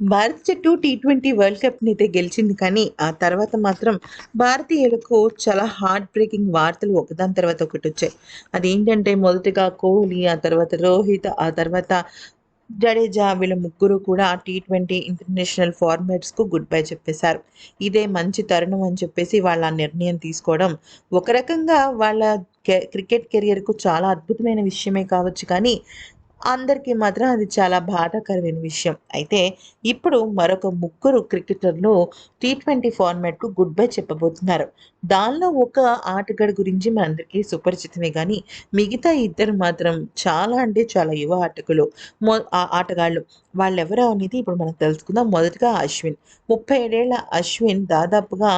భారత జట్టు T twenty world కప్ని అయితే గెలిచింది కానీ ఆ తర్వాత మాత్రం భారతీయులకు చాలా హార్ట్ బ్రేకింగ్ వార్తలు ఒకదాని తర్వాత ఒకటి వచ్చాయి. అదేంటంటే మొదటగా కోహ్లీ ఆ తర్వాత రోహిత్ ఆ తర్వాత జడేజా వీళ్ళ ముగ్గురు కూడా టీ ట్వంటీ ఇంటర్నేషనల్ ఫార్మాట్స్కు గుడ్ బై చెప్పేశారు. ఇదే మంచి తరుణం అని చెప్పేసి వాళ్ళ నిర్ణయం తీసుకోవడం ఒక రకంగా వాళ్ళ కె- క్రికెట్ కెరియర్కు చాలా అద్భుతమైన విషయమే కావచ్చు కానీ అందరికీ మాత్రం అది చాలా బాధాకరమైన విషయం. అయితే ఇప్పుడు మరొక ముగ్గురు క్రికెటర్లు టీ ట్వంటీ ఫార్మాట్కు గుడ్ బై చెప్పబోతున్నారు. దానిలో ఒక ఆటగాడి గురించి మనందరికీ సుపరిచితమే కానీ మిగతా ఇద్దరు మాత్రం చాలా అంటే చాలా యువ ఆటకులు మొ ఆ ఆటగాళ్ళు. వాళ్ళెవరో అనేది ఇప్పుడు మనం తెలుసుకుందాం. మొదటగా అశ్విన్. ముప్పై ఏడేళ్ళ అశ్విన్ దాదాపుగా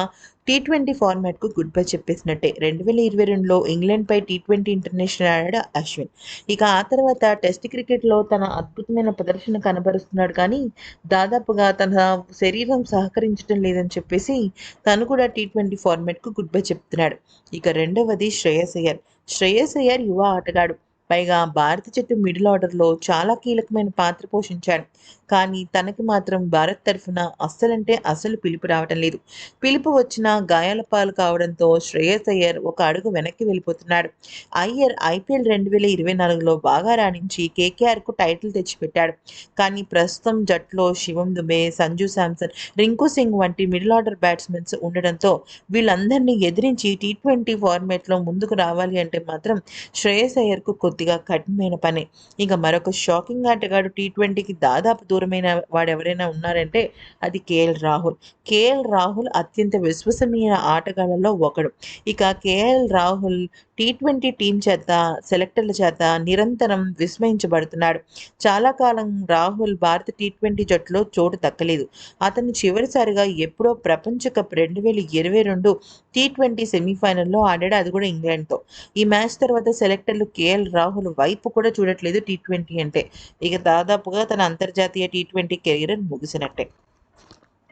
టీ ట్వంటీ ఫార్మాట్కు గుడ్ బై చెప్పేసినట్టే. రెండు వేల ఇరవై రెండులో ఇంగ్లాండ్పై టీ ట్వంటీ ఇంటర్నేషనల్ ఆడాడు అశ్విన్. ఇక ఆ తర్వాత టెస్ట్ క్రికెట్లో తన అద్భుతమైన ప్రదర్శన కనబరుస్తున్నాడు కానీ దాదాపుగా తన శరీరం సహకరించడం లేదని చెప్పేసి తను కూడా టీ ట్వంటీ ఫార్మాట్కు గుడ్ బై చెప్తున్నాడు. ఇక రెండవది శ్రేయస్ అయ్యర్. శ్రేయస్ అయ్యర్ యువ ఆటగాడు. పైగా భారత జట్టు మిడిల్ ఆర్డర్లో చాలా కీలకమైన పాత్ర పోషించాడు. కానీ తనకి మాత్రం భారత్ తరఫున అస్సలంటే అస్సలు పిలుపు రావటం లేదు. పిలుపు వచ్చిన గాయాల పాలు కావడంతో శ్రేయస్ అయ్యర్ ఒక అడుగు వెనక్కి వెళ్ళిపోతున్నాడు. అయ్యర్ ఐపీఎల్ రెండు వేల ఇరవై నాలుగులో బాగా రాణించి కేకేఆర్కు టైటిల్ తెచ్చిపెట్టాడు. కానీ ప్రస్తుతం జట్టులో శివం దుబే సంజు శాంసన్ రింకు సింగ్ వంటి మిడిల్ ఆర్డర్ బ్యాట్స్మెన్స్ ఉండడంతో వీళ్ళందరినీ ఎదిరించి టీ ట్వంటీ ఫార్మేట్లో ముందుకు రావాలి అంటే మాత్రం శ్రేయస్ అయ్యర్కు కొద్దిగా కఠినమైన పని. ఇక మరొక షాకింగ్ ఆటగాడు టీ ట్వంటీకి దాదాపు దూరమైన వాడు ఎవరైనా ఉన్నారంటే అది కేఎల్ రాహుల్. కేఎల్ రాహుల్ అత్యంత విశ్వసనీయ ఆటగాళ్ళలో ఒకడు. ఇక KL Rahul T twenty team చేత సెలెక్టర్ల చేత నిరంతరం విస్మయించబడుతున్నాడు. చాలా కాలం రాహుల్ భారత టీ ట్వంటీ జట్టులో చోటు దక్కలేదు. అతను చివరిసారిగా ఎప్పుడో ప్రపంచ కప్ రెండు వేల ఇరవై రెండు టీ ట్వంటీ సెమీఫైనల్లో ఆడాడు. అది కూడా ఇంగ్లాండ్తో. ఈ మ్యాచ్ తర్వాత సెలెక్టర్లు కేఎల్ రాహుల్ రాహుల్ వైపు కూడా చూడట్లేదు టీ ట్వంటీ అంటే. ఇక దాదాపుగా తన అంతర్జాతీయ టీ ట్వంటీ కెరీర్ ముగిసినట్టే.